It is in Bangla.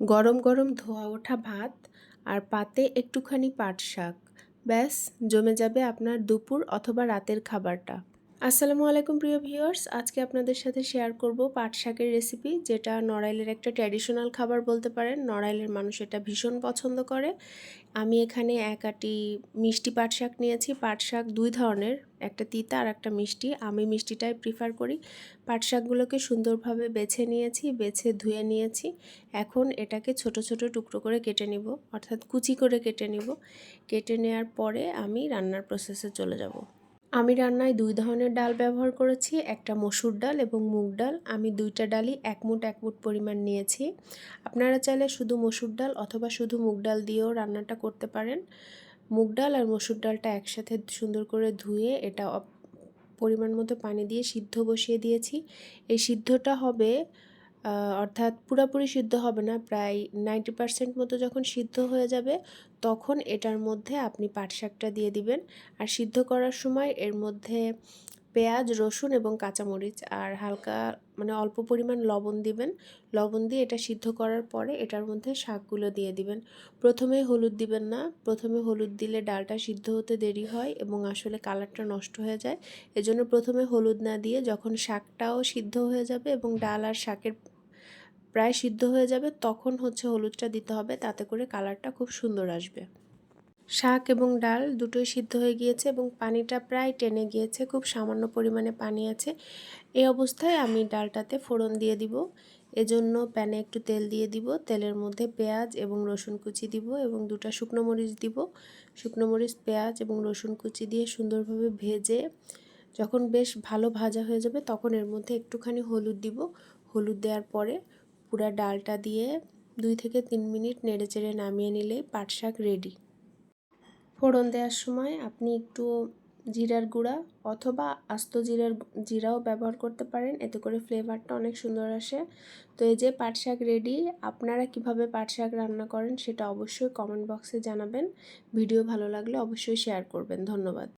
গরম গরম ধোয়া ওঠা ভাত আর পাতে একটুখানি পাট শাক। ব্যাস, জমে যাবে আপনার দুপুর অথবা রাতের খাবারটা। আসসালামু আলাইকুম প্রিয় ভিউয়ার্স। আজকে আপনাদের সাথে শেয়ার করব পাট শাকের রেসিপি যেটা নড়াইলের একটা ট্র্যাডিশনাল খাবার বলতে পারেন। নড়াইলের মানুষ এটা ভীষণ পছন্দ করে। আমি এখানে এক আটি মিষ্টি পাট শাক নিয়েছি। পাট শাক দুই ধরনের, একটা তিতা আর একটা মিষ্টি। আমি মিষ্টিটাই প্রিফার করি। পাট শাকগুলোকে সুন্দরভাবে বেছে নিয়েছি, বেছে ধুয়ে নিয়েছি। এখন এটাকে ছোট ছোট টুকরো করে কেটে নিব, অর্থাৎ কুচি করে কেটে নিব। কেটে নেওয়ার পরে আমি রান্নার প্রসেসে চলে যাব। আমি রান্নায় দুই ধরনের ডাল ব্যবহার করেছি, একটা মসুর ডাল এবং মুগ ডাল। আমি দুইটা ডালই এক মুঠ এক মুঠ পরিমাণ নিয়েছি। আপনারা চাইলে শুধু মসুর ডাল অথবা শুধু মুগ ডাল দিয়েও রান্নাটা করতে পারেন। মুগ ডাল আর মসুর ডালটা একসাথে সুন্দর করে ধুয়ে এটা পরিমাণ মতো পানি দিয়ে সিদ্ধ বসিয়ে দিয়েছি। এই সিদ্ধটা হবে অর্থাৎ পুরোপুরি সিদ্ধ হবে না, প্রায় নাইনটি পারসেন্ট মতো যখন সিদ্ধ হয়ে যাবে, তখন এটার মধ্যে আপনি পাট শাকটা দিয়ে দিবেন। আর সিদ্ধ করার সময় এর মধ্যে পেঁয়াজ, রসুন এবং কাঁচামরিচ আর হালকা মানে অল্প পরিমাণ লবণ দিবেন। লবণ দিয়ে এটা সিদ্ধ করার পরে এটার মধ্যে শাকগুলো দিয়ে দিবেন। প্রথমে হলুদ দিবেন না, প্রথমে হলুদ দিলে ডালটা সিদ্ধ হতে দেরি হয় এবং আসলে কালারটা নষ্ট হয়ে যায়। এজন্য প্রথমে হলুদ না দিয়ে যখন শাকটাও সিদ্ধ হয়ে যাবে এবং ডাল আর শাকের প্রায় সিদ্ধ হয়ে যাবে, তখন হচ্ছে হলুদটা দিতে হবে, তাতে করে কালারটা খুব সুন্দর আসবে। শাক এবং ডাল দুটোই সিদ্ধ হয়ে গিয়েছে এবং পানিটা প্রায় টেনে গিয়েছে, খুব সামান্য পরিমাণে পানি আছে। এই অবস্থায় আমি ডালটাতে ফোড়ন দিয়ে দিব, এজন্য প্যানে একটু তেল দিয়ে দিব, তেলের মধ্যে পেঁয়াজ এবং রসুন কুচি দিব এবং দুটা শুকনো মরিচ দিব। শুকনো মরিচ, পেঁয়াজ এবং রসুন কুচি দিয়ে সুন্দরভাবে ভেজে, যখন বেশ ভালো ভাজা হয়ে যাবে, তখন এর মধ্যে একটুখানি হলুদ দিব। হলুদ দেওয়ার পরে পুরা ডালটা দিয়ে দুই থেকে তিন মিনিট নেড়ে চেড়ে নামিয়ে নিলেই পাট শাক রেডি ফোড়ন দেওয়ার সময় আপনি একটু জিরার গুঁড়া অথবা আস্ত জিরার জিরাও ব্যবহার করতে পারেন, এতে করে ফ্লেভারটা অনেক সুন্দর আসে। তো এই যে পাট শাক রেডি আপনারা কীভাবে পাট শাক রান্না করেন সেটা অবশ্যই কমেন্ট বক্সে জানাবেন। ভিডিও ভালো লাগলে অবশ্যই শেয়ার করবেন। ধন্যবাদ।